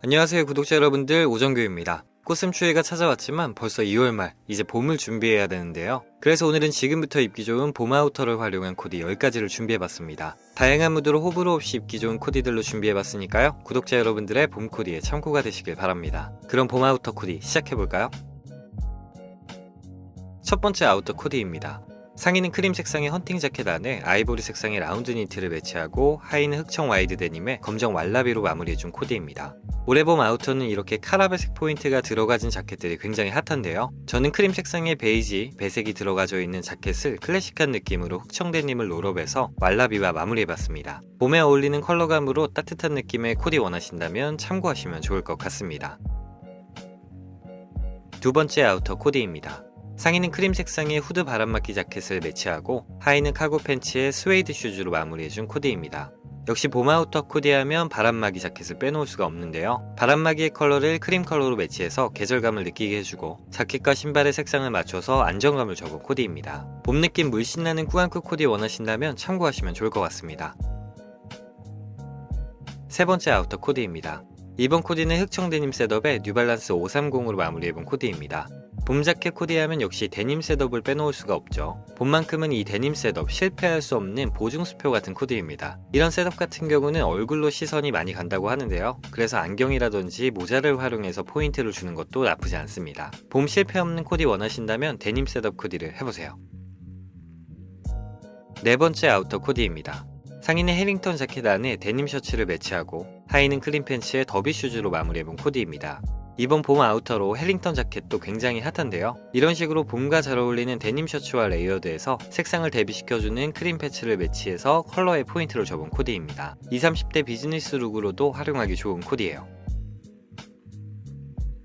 안녕하세요 구독자 여러분들 오정규입니다. 꽃샘추위가 찾아왔지만 벌써 2월 말 이제 봄을 준비해야 되는데요. 그래서 오늘은 지금부터 입기 좋은 봄 아우터를 활용한 코디 10가지를 준비해봤습니다. 다양한 무드로 호불호 없이 입기 좋은 코디들로 준비해봤으니까요. 구독자 여러분들의 봄 코디에 참고가 되시길 바랍니다. 그럼 봄 아우터 코디 시작해볼까요? 첫 번째 아우터 코디입니다. 상의는 크림 색상의 헌팅 자켓 안에 아이보리 색상의 라운드 니트를 매치하고 하의는 흑청 와이드 데님에 검정 왈라비로 마무리해준 코디입니다. 올해 봄 아우터는 이렇게 카라베색 포인트가 들어가진 자켓들이 굉장히 핫한데요. 저는 크림 색상의 베이지, 배색이 들어가져 있는 자켓을 클래식한 느낌으로 흑청 데님을 롤업해서 왈라비와 마무리해봤습니다. 봄에 어울리는 컬러감으로 따뜻한 느낌의 코디 원하신다면 참고하시면 좋을 것 같습니다. 두 번째 아우터 코디입니다. 상의는 크림 색상의 후드 바람막기 자켓을 매치하고 하의는 카고 팬츠에 스웨이드 슈즈로 마무리해준 코디입니다. 역시 봄 아우터 코디하면 바람막이 자켓을 빼놓을 수가 없는데요. 바람막이의 컬러를 크림 컬러로 매치해서 계절감을 느끼게 해주고 자켓과 신발의 색상을 맞춰서 안정감을 적은 코디입니다. 봄 느낌 물씬 나는 꾸안꾸 코디 원하신다면 참고하시면 좋을 것 같습니다. 세 번째 아우터 코디입니다. 이번 코디는 흑청 데님 셋업에 뉴발란스 530으로 마무리해본 코디입니다. 봄 자켓 코디하면 역시 데님 셋업을 빼놓을 수가 없죠. 봄만큼은 이 데님 셋업 실패할 수 없는 보증수표 같은 코디입니다. 이런 셋업 같은 경우는 얼굴로 시선이 많이 간다고 하는데요. 그래서 안경이라든지 모자를 활용해서 포인트를 주는 것도 나쁘지 않습니다. 봄 실패 없는 코디 원하신다면 데님 셋업 코디를 해보세요. 네 번째 아우터 코디입니다. 상의는 해링턴 자켓 안에 데님 셔츠를 매치하고 하의는 크림 팬츠에 더비 슈즈로 마무리해본 코디입니다. 이번 봄 아우터로 헬링턴 자켓도 굉장히 핫한데요. 이런 식으로 봄과 잘 어울리는 데님 셔츠와 레이어드에서 색상을 대비시켜주는 크림 패치를 매치해서 컬러에 포인트를 줘본 코디입니다. 20, 30대 비즈니스 룩으로도 활용하기 좋은 코디예요.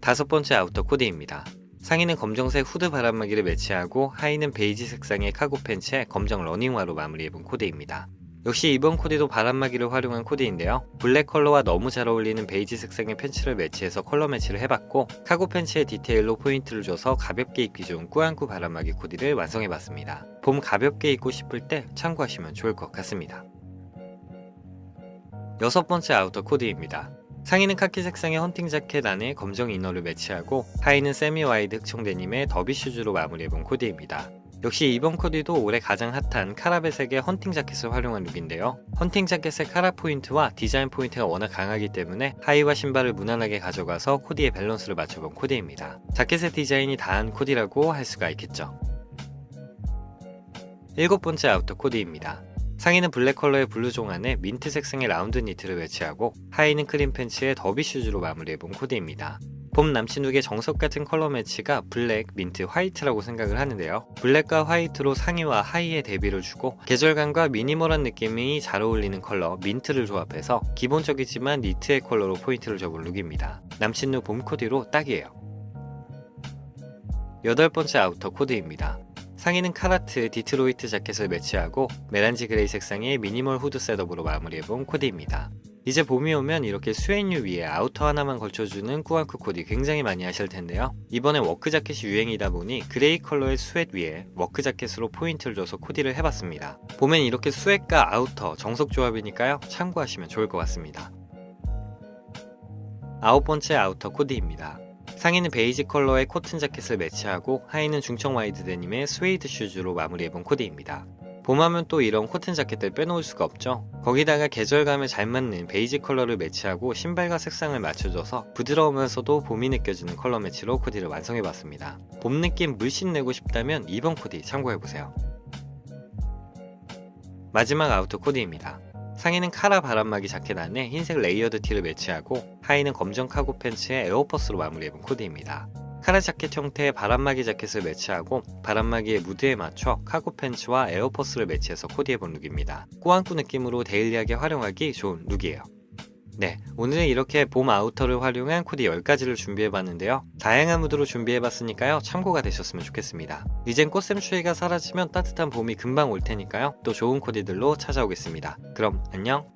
다섯 번째 아우터 코디입니다. 상의는 검정색 후드 바람막이를 매치하고 하의는 베이지 색상의 카고 팬츠에 검정 러닝화로 마무리해본 코디입니다. 역시 이번 코디도 바람막이를 활용한 코디인데요. 블랙 컬러와 너무 잘 어울리는 베이지 색상의 팬츠를 매치해서 컬러 매치를 해봤고 카고 팬츠의 디테일로 포인트를 줘서 가볍게 입기 좋은 꾸안꾸 바람막이 코디를 완성해봤습니다. 봄 가볍게 입고 싶을 때 참고하시면 좋을 것 같습니다. 여섯 번째 아우터 코디입니다. 상의는 카키 색상의 헌팅 자켓 안에 검정 이너를 매치하고 하의는 세미 와이드 흑청 데님의 더비 슈즈로 마무리해본 코디입니다. 역시 이번 코디도 올해 가장 핫한 카라베색의 헌팅 자켓을 활용한 룩인데요. 헌팅 자켓의 카라 포인트와 디자인 포인트가 워낙 강하기 때문에 하의와 신발을 무난하게 가져가서 코디의 밸런스를 맞춰본 코디입니다. 자켓의 디자인이 다한 코디라고 할 수가 있겠죠. 일곱 번째 아우터 코디입니다. 상의는 블랙 컬러의 블루종 안에 민트 색상의 라운드 니트를 매치하고 하의는 크림 팬츠에 더비 슈즈로 마무리해본 코디입니다. 봄 남친룩의 정석 같은 컬러 매치가 블랙, 민트, 화이트라고 생각을 하는데요. 블랙과 화이트로 상의와 하의에 대비를 주고 계절감과 미니멀한 느낌이 잘 어울리는 컬러 민트를 조합해서 기본적이지만 니트의 컬러로 포인트를 줘본 룩입니다. 남친룩 봄 코디로 딱이에요. 여덟 번째 아우터 코디입니다. 상의는 카라트 디트로이트 자켓을 매치하고 메란지 그레이 색상의 미니멀 후드 셋업으로 마무리해본 코디입니다. 이제 봄이 오면 이렇게 수행류 위에 아우터 하나만 걸쳐주는 꾸안꾸 코디 굉장히 많이 하실 텐데요. 이번에 워크 자켓이 유행이다 보니 그레이 컬러의 스웨트 위에 워크 자켓으로 포인트를 줘서 코디를 해봤습니다. 봄엔 이렇게 스웨트과 아우터 정석 조합이니까요. 참고하시면 좋을 것 같습니다. 아홉 번째 아우터 코디입니다. 상의는 베이지 컬러의 코튼 자켓을 매치하고 하의는 중청 와이드 데님의 스웨이드 슈즈로 마무리해본 코디입니다. 봄하면 또 이런 코튼 자켓들 빼놓을 수가 없죠. 거기다가 계절감에 잘 맞는 베이지 컬러를 매치하고 신발과 색상을 맞춰줘서 부드러우면서도 봄이 느껴지는 컬러 매치로 코디를 완성해봤습니다. 봄 느낌 물씬 내고 싶다면 이번 코디 참고해보세요. 마지막 아우터 코디입니다. 상의는 카라 바람막이 자켓 안에 흰색 레이어드 티를 매치하고 하의는 검정 카고 팬츠에 에어퍼스로 마무리해본 코디입니다. 카라 자켓 형태의 바람막이 자켓을 매치하고 바람막이의 무드에 맞춰 카고 팬츠와 에어퍼스를 매치해서 코디해본 룩입니다. 꾸안꾸 느낌으로 데일리하게 활용하기 좋은 룩이에요. 네, 오늘은 이렇게 봄 아우터를 활용한 코디 10가지를 준비해봤는데요. 다양한 무드로 준비해봤으니까요. 참고가 되셨으면 좋겠습니다. 이젠 꽃샘 추위가 사라지면 따뜻한 봄이 금방 올 테니까요. 또 좋은 코디들로 찾아오겠습니다. 그럼 안녕!